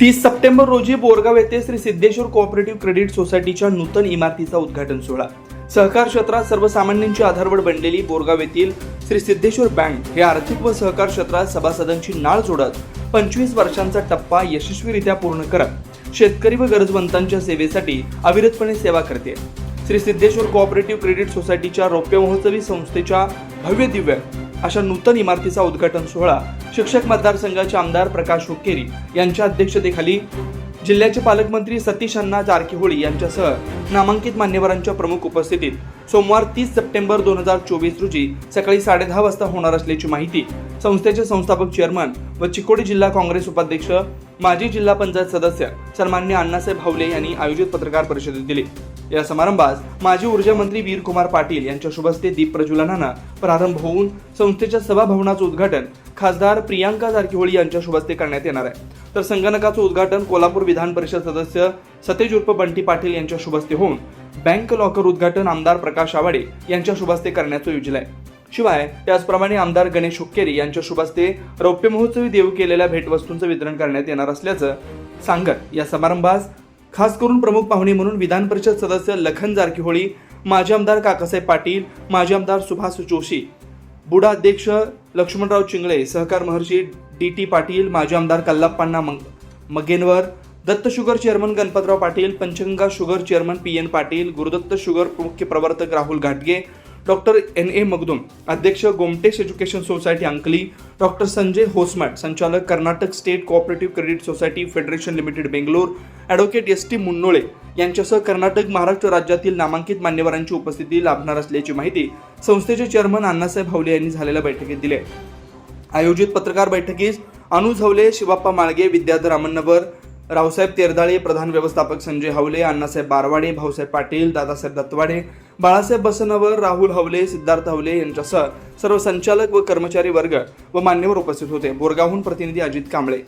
तीस सप्टेंबर रोजी बोरगाव येथे श्री सिद्धेश्वर कोऑपरेटिव्ह क्रेडिट सोसायटीच्या नूतन इमारतीचा उद्घाटन सोहळा. सहकार क्षेत्रात सर्वसामान्यांची आधारवड बनलेली बोरगाव येथील श्री सिद्धेश्वर बँक हे आर्थिक व सहकार क्षेत्रात सभासदांची नाळ जोडत पंचवीस वर्षांचा टप्पा यशस्वीरित्या पूर्ण करत शेतकरी व गरजवंतांच्या सेवेसाठी अविरतपणे सेवा करते. श्री सिद्धेश्वर कोऑपरेटिव्ह क्रेडिट सोसायटीच्या रौप्य महोत्सवी संस्थेच्या भव्य दिव्य अशा नूतन इमारतीचा उद्घाटन सोहळा शिक्षक मतदारसंघाचे आमदार प्रकाश हुक्केरी यांच्या अध्यक्षतेखाली जिल्ह्याचे पालकमंत्री सतीश अण्णा जारकीहोळी यांच्यासह नामांकित मान्यवरांच्या प्रमुख उपस्थितीत सोमवार तीस सप्टेंबर दोन हजार चोवीस रोजी सकाळी साडेदहा वाजता होणार असल्याची माहिती संस्थेचे संस्थापक चेअरमन व चिकोडी जिल्हा काँग्रेस उपाध्यक्ष माजी जिल्हा पंचायत सदस्य सन्मान्य अण्णासाहेब भावले यांनी आयोजित पत्रकार परिषदेत दिली. या समारंभास माजी ऊर्जा मंत्री वीरकुमार पाटील यांच्या शुभस्ते दीप प्रज्वलनानं प्रारंभ होऊन संस्थेच्या सभाभवनाचं उद्घाटन खासदार प्रियांका जारकिहोळी यांच्या शुभस्ते करण्यात येणार आहे. तर संगणकाचं उद्घाटन कोल्हापूर विधान परिषद सदस्य सतेज उर्फ बंटी पाटील यांच्या शुभस्ते होऊन बँक लॉकर उद्घाटन आमदार प्रकाश आवाडे यांच्या शुभस्ते करण्याचं योजलं आहे. शिवाय त्याचप्रमाणे आमदार गणेश हुक्केरी यांच्या शुभस्ते रौप्य महोत्सवी देऊ केलेल्या भेटवस्तूंचं वितरण करण्यात येणार असल्याचं सांगत या समारंभास खास करून प्रमुख पाहुणे म्हणून विधान परिषद सदस्य लखन जारकीहोळी माजी आमदार काकासाहेब पाटील माजी आमदार सुभाष जोशी बुडा अध्यक्ष लक्ष्मणराव चिंगळे सहकार महर्षी डी टी पाटील माजी आमदार कल्लाप्पांना मग Magenavar Datta sugar chairman Ganpatrao Patil Panchganga sugar chairman P N Patil Gurudatta sugar मुख्य प्रवर्तक राहुल घाटगे डॉक्टर एन ए मगदुम अध्यक्ष Gomatesh education society Ankali doctor Sanjay Hosmath संचालक Karnataka state cooperative credit society federation limited Bangalore advocate S T Munnole यांच्यासह कर्नाटक महाराष्ट्र राज्यातील नामांकित मान्यवरांची उपस्थिती लाभणार असल्याची माहिती संस्थेचे चेअरमन अण्णासाहेब भावले यांनी झालेल्या बैठकीत दिली. आयोजित पत्रकार बैठकीस अनु झवले शिवाप्पा माळगे विद्याधर अमन्नवर रावसाहेब तेरदाळे प्रधान व्यवस्थापक संजय हवले अण्णासाहेब बारवाडे भाऊसाहेब पाटील दादासाहेब दत्तवाडे बाळासाहेब बसनवर राहुल हवले सिद्धार्थ हवले यांच्यासह सर्व संचालक व कर्मचारी वर्ग व मान्यवर उपस्थित होते. बोरगावहून प्रतिनिधी अजित कांबळे.